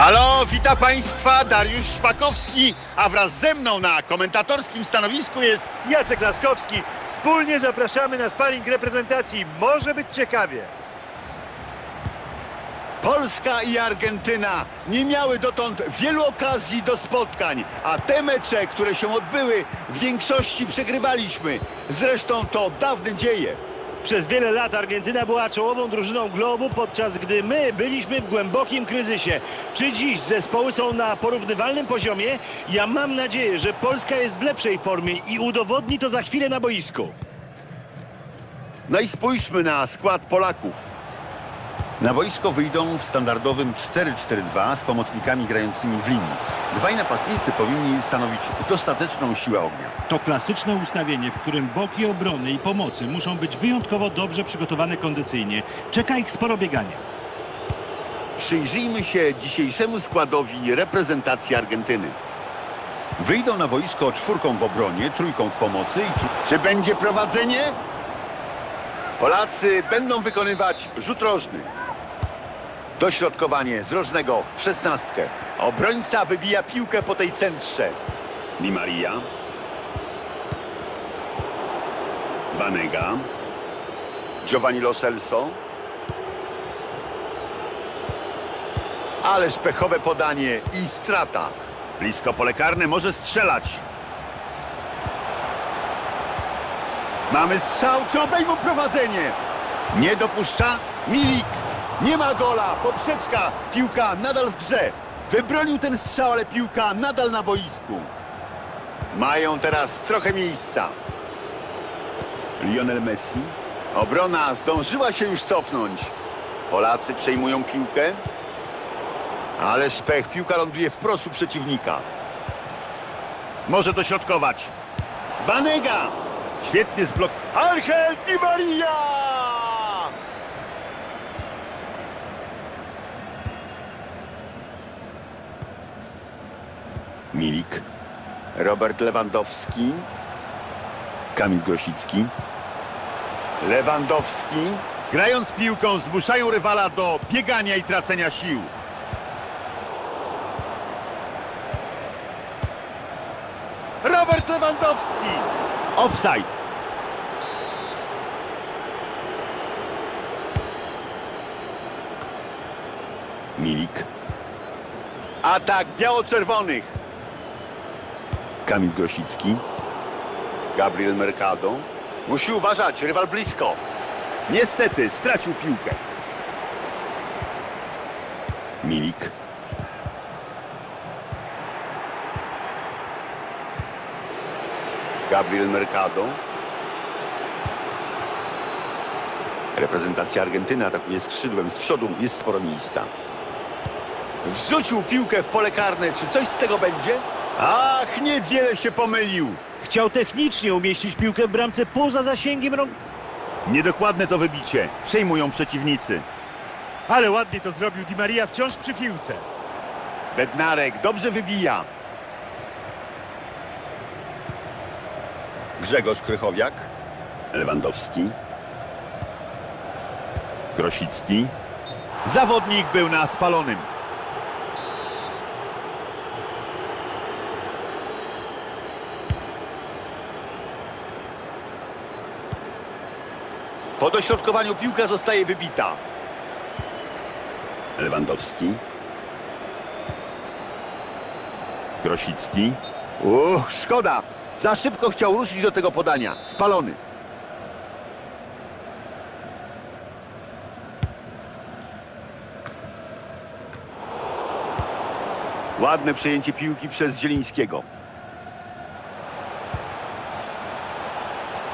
Halo, witam Państwa, Dariusz Szpakowski, a wraz ze mną na komentatorskim stanowisku jest Jacek Laskowski. Wspólnie zapraszamy na sparring reprezentacji. Może być ciekawie. Polska i Argentyna. Nie miały dotąd wielu okazji do spotkań, a te mecze, które się odbyły, w większości przegrywaliśmy. Zresztą to dawne dzieje. Przez wiele lat Argentyna była czołową drużyną globu, podczas gdy my byliśmy w głębokim kryzysie. Czy dziś zespoły są na porównywalnym poziomie? Ja mam nadzieję, że Polska jest w lepszej formie i udowodni to za chwilę na boisku. No i spójrzmy na skład Polaków. Na boisko wyjdą w standardowym 4-4-2 z pomocnikami grającymi w linii. Dwaj napastnicy powinni stanowić dostateczną siłę ognia. To klasyczne ustawienie, w którym boki obrony i pomocy muszą być wyjątkowo dobrze przygotowane kondycyjnie. Czeka ich sporo biegania. Przyjrzyjmy się dzisiejszemu składowi reprezentacji Argentyny. Wyjdą na boisko czwórką w obronie, trójką w pomocy. i Czy będzie prowadzenie? Polacy będą wykonywać rzut rożny. Dośrodkowanie z rożnego w szesnastkę. Obrońca wybija piłkę po tej centrze. Di Maria. Banega. Giovanni Lo Celso. Ależ pechowe podanie i strata. Blisko pole karne może strzelać. Mamy strzał, czy obejmą prowadzenie? Nie dopuszcza Milik. Nie ma gola, poprzeczka. Piłka nadal w grze. Wybronił ten strzał, ale piłka nadal na boisku. Mają teraz trochę miejsca. Lionel Messi. Obrona zdążyła się już cofnąć. Polacy przejmują piłkę. Ale szpech, piłka ląduje wprost u przeciwnika. Może dośrodkować. Banega! Świetny zblok. Angel Di Maria! Milik. Robert Lewandowski. Kamil Grosicki. Lewandowski. Grając piłką zmuszają rywala do biegania i tracenia sił. Robert Lewandowski. Offside. Milik. Atak biało-czerwonych. Kamil Grosicki. Gabriel Mercado. Musi uważać, rywal blisko. Niestety stracił piłkę. Milik. Gabriel Mercado. Reprezentacja Argentyny atakuje skrzydłem. Z przodu jest sporo miejsca. Wrzucił piłkę w pole karne. Czy coś z tego będzie? Ach, niewiele się pomylił. Chciał technicznie umieścić piłkę w bramce poza zasięgiem rąk. Niedokładne to wybicie. Przejmują przeciwnicy. Ale ładnie to zrobił Di Maria wciąż przy piłce. Bednarek dobrze wybija. Grzegorz Krychowiak. Lewandowski. Grosicki. Zawodnik był na spalonym. Po dośrodkowaniu piłka zostaje wybita. Lewandowski. Grosicki. Uch, szkoda. Za szybko chciał ruszyć do tego podania. Spalony. Ładne przejęcie piłki przez Zielińskiego.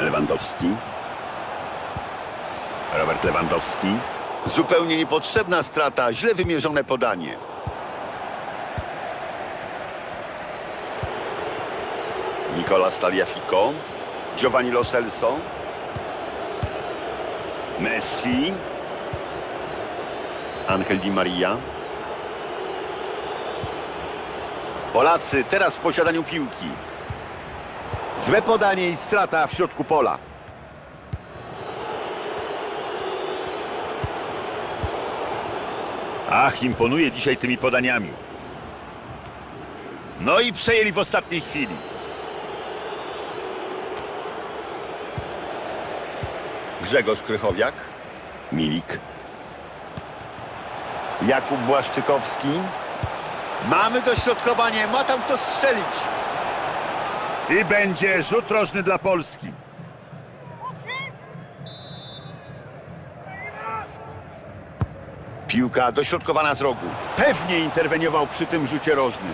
Lewandowski. Robert Lewandowski. Zupełnie niepotrzebna strata, źle wymierzone podanie. Nicola Staliafico, Giovanni Lo Celso, Messi, Angel Di Maria. Polacy teraz w posiadaniu piłki. Złe podanie i strata w środku pola. Ach, imponuje dzisiaj tymi podaniami. No i przejęli w ostatniej chwili. Grzegorz Krychowiak. Milik. Jakub Błaszczykowski. Mamy dośrodkowanie, ma tam kto strzelić. I będzie rzut rożny dla Polski. Piłka dośrodkowana z rogu. Pewnie interweniował przy tym rzucie rożnym.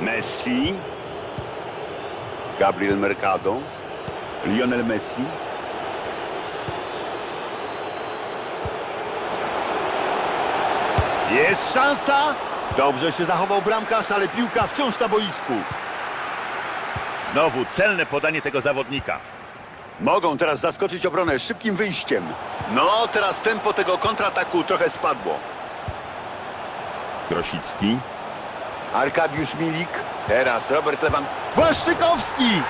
Messi. Gabriel Mercado. Lionel Messi. Jest szansa. Dobrze się zachował bramkarz, ale piłka wciąż na boisku. Znowu celne podanie tego zawodnika. Mogą teraz zaskoczyć obronę szybkim wyjściem. No, teraz tempo tego kontrataku trochę spadło. Grosicki. Arkadiusz Milik. Teraz Robert Lewan. Błaszczykowski!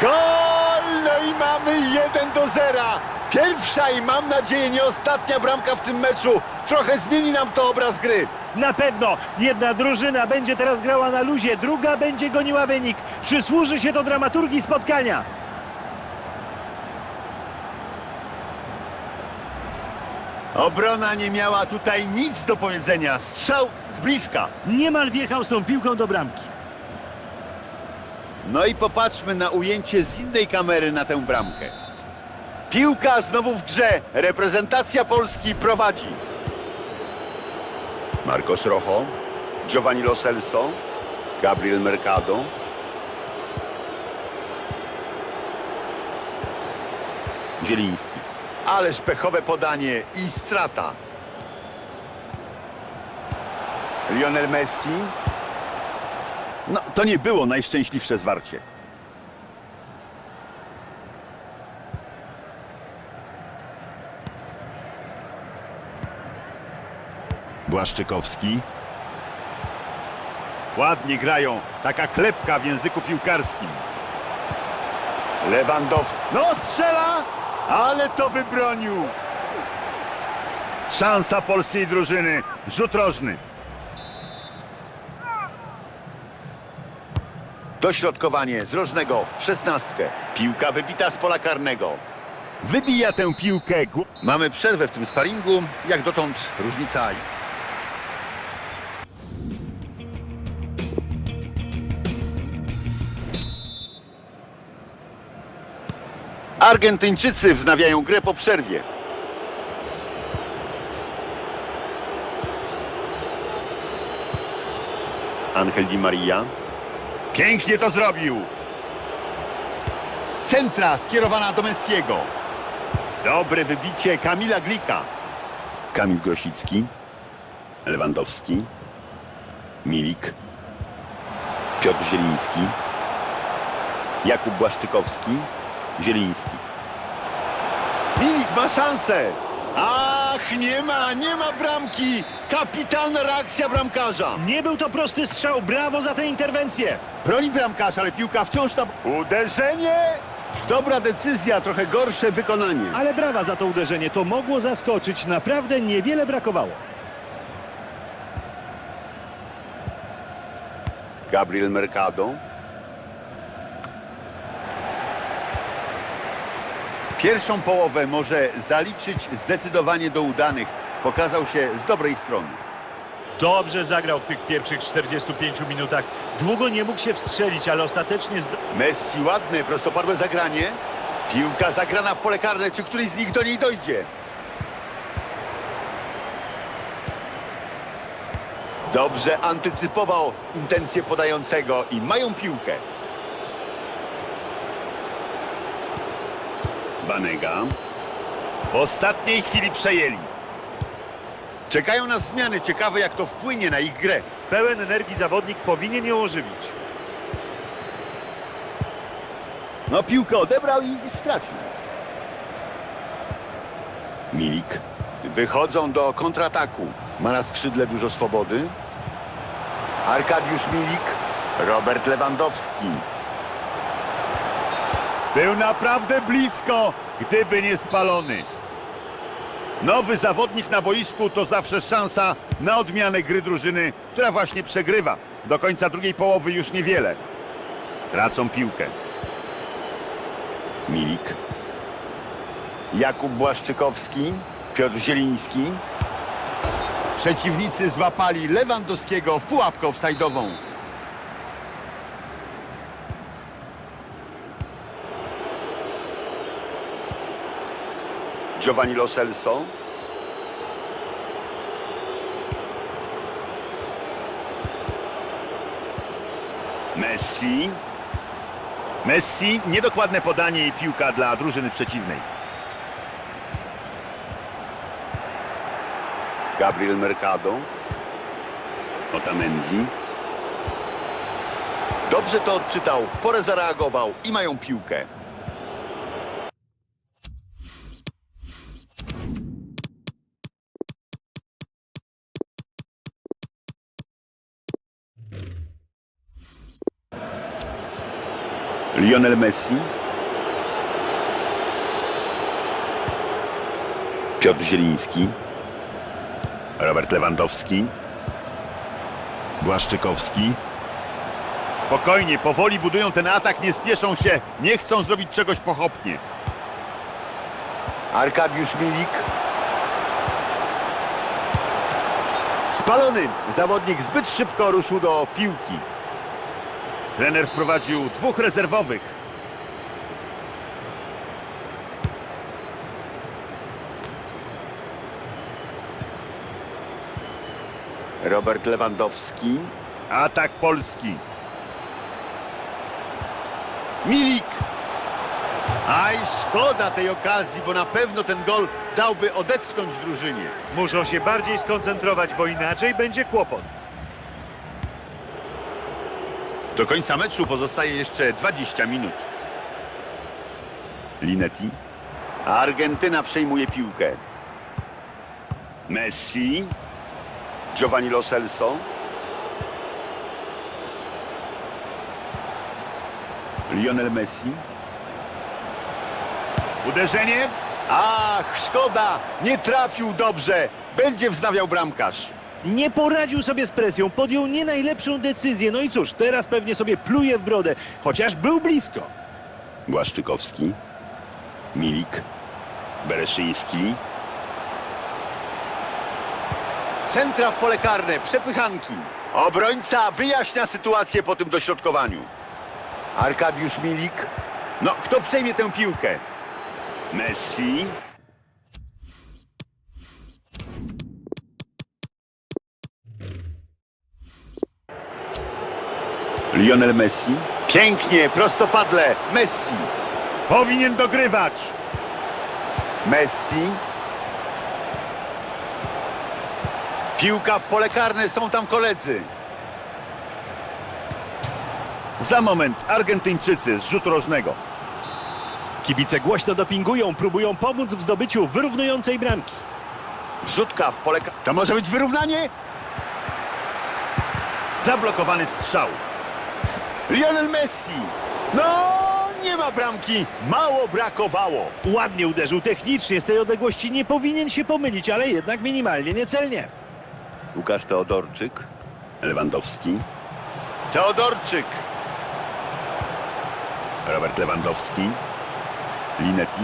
Gol! No i mamy 1 do 0. Pierwsza i mam nadzieję nie ostatnia bramka w tym meczu. Trochę zmieni nam to obraz gry. Na pewno jedna drużyna będzie teraz grała na luzie, druga będzie goniła wynik. Przysłuży się to dramaturgii spotkania. Obrona nie miała tutaj nic do powiedzenia. Strzał z bliska. Niemal wjechał z tą piłką do bramki. No i popatrzmy na ujęcie z innej kamery na tę bramkę. Piłka znowu w grze. Reprezentacja Polski prowadzi. Marcos Rojo, Giovanni Lo Celso, Gabriel Mercado. Zieliński. Ależ pechowe podanie i strata. Lionel Messi. No, to nie było najszczęśliwsze zwarcie. Błaszczykowski. Ładnie grają. Taka klepka w języku piłkarskim. Lewandowski. No strzela, ale to wybronił. Szansa polskiej drużyny. Rzut rożny. Dośrodkowanie z rożnego w szesnastkę. Piłka wybita z pola karnego. Wybija tę piłkę. Mamy przerwę w tym sparingu. Jak dotąd różnica Argentyńczycy wznawiają grę po przerwie. Angel Di Maria. Pięknie to zrobił. Centra skierowana do Messiego. Dobre wybicie Kamila Glika. Kamil Grosicki. Lewandowski. Milik. Piotr Zieliński. Jakub Błaszczykowski. Zieliński. Milik ma szansę. Ach, nie ma, nie ma bramki. Kapitalna reakcja bramkarza. Nie był to prosty strzał, brawo za tę interwencję. Broni bramkarz, ale piłka wciąż tam. Uderzenie! Dobra decyzja, trochę gorsze wykonanie. Ale brawa za to uderzenie, to mogło zaskoczyć, naprawdę niewiele brakowało. Gabriel Mercado. Pierwszą połowę może zaliczyć zdecydowanie do udanych. Pokazał się z dobrej strony. Dobrze zagrał w tych pierwszych 45 minutach. Długo nie mógł się wstrzelić, ale ostatecznie. Messi ładne, prostopadłe zagranie. Piłka zagrana w pole karne. Czy któryś z nich do niej dojdzie? Dobrze antycypował intencje podającego i mają piłkę. Banega. W ostatniej chwili przejęli. Czekają nas zmiany. Ciekawe jak to wpłynie na ich grę. pełen energii zawodnik powinien ją ożywić. No piłkę odebrał i, i stracił. Milik. Wychodzą do kontrataku. Ma na skrzydle dużo swobody. Arkadiusz Milik. Robert Lewandowski. Był naprawdę blisko. gdyby nie spalony. Nowy zawodnik na boisku to zawsze szansa na odmianę gry drużyny, która właśnie przegrywa. Do końca drugiej połowy już niewiele. Tracą piłkę. Milik. Jakub Błaszczykowski. Piotr Zieliński. Przeciwnicy złapali Lewandowskiego w pułapkę offside'ową. Giovanni Lo Celso. Messi. Messi, niedokładne podanie i piłka dla drużyny przeciwnej. Gabriel Mercado. Otamendi. Dobrze to odczytał, w porę zareagował i mają piłkę. Lionel Messi. Piotr Zieliński. Robert Lewandowski. Błaszczykowski. Spokojnie, powoli budują ten atak, nie spieszą się, nie chcą zrobić czegoś pochopnie. Arkadiusz Milik. Spalony. Zawodnik zbyt szybko ruszył do piłki. Trener wprowadził dwóch rezerwowych. Robert Lewandowski. Atak polski. Milik. Aj, szkoda tej okazji, bo na pewno ten gol dałby odetchnąć drużynie. Muszą się bardziej skoncentrować, bo inaczej będzie kłopot. Do końca meczu pozostaje jeszcze 20 minut. Linetti. A Argentyna przejmuje piłkę. Messi. Giovanni Lo Celso. Lionel Messi. Uderzenie. Ach, szkoda. Nie trafił dobrze. Będzie wznawiał bramkarz. Nie poradził sobie z presją, podjął nie najlepszą decyzję. No i cóż, teraz pewnie sobie pluje w brodę, chociaż był blisko. Błaszczykowski, Milik, Bereszyński. Centra w pole karne, przepychanki. Obrońca wyjaśnia sytuację po tym dośrodkowaniu. Arkadiusz Milik. No, kto przejmie tę piłkę? Messi. Lionel Messi. Pięknie, prostopadle. Messi. Powinien dogrywać. Messi. Piłka w pole karne, są tam koledzy. Za moment Argentyńczycy z rzutu rożnego. Kibice głośno dopingują, próbują pomóc w zdobyciu wyrównującej bramki. Wrzutka w pole. To może być wyrównanie? Zablokowany strzał. Lionel Messi. No, nie ma bramki. Mało brakowało. Ładnie uderzył technicznie, z tej odległości nie powinien się pomylić, ale jednak minimalnie niecelnie. Łukasz Teodorczyk. Lewandowski. Teodorczyk. Robert Lewandowski. Linetti.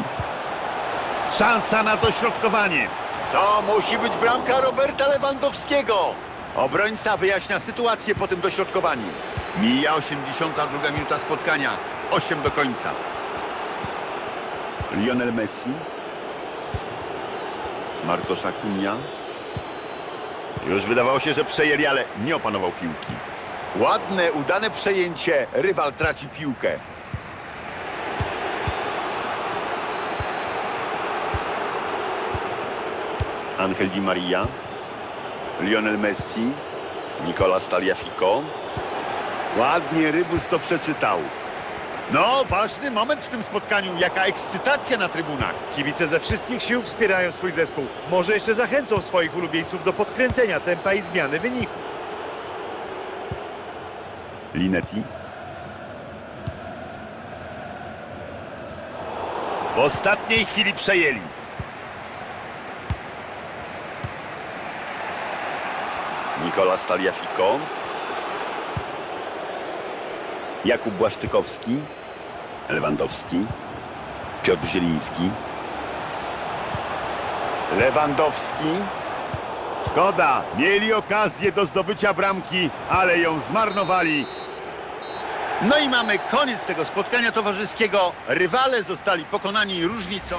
Szansa na dośrodkowanie. To musi być bramka Roberta Lewandowskiego. Obrońca wyjaśnia sytuację po tym dośrodkowaniu. Mija 82 minuta spotkania. 8 do końca. Lionel Messi. Marcos Acuna. Już wydawało się, że przejęli, ale nie opanował piłki. Ładne, udane przejęcie. Rywal traci piłkę. Angel Di Maria. Lionel Messi. Nicolas Taliafico. Ładnie Rybus to przeczytał. No, ważny moment w tym spotkaniu. Jaka ekscytacja na trybunach. Kibice ze wszystkich sił wspierają swój zespół. Może jeszcze zachęcą swoich ulubieńców do podkręcenia tempa i zmiany wyniku. Linetti. W ostatniej chwili przejęli. Nikola Staliafiko. Jakub Błaszczykowski. Lewandowski. Piotr Zieliński. Lewandowski. Szkoda, mieli okazję do zdobycia bramki, ale ją zmarnowali. No i mamy koniec tego spotkania towarzyskiego. Rywale zostali pokonani różnicą.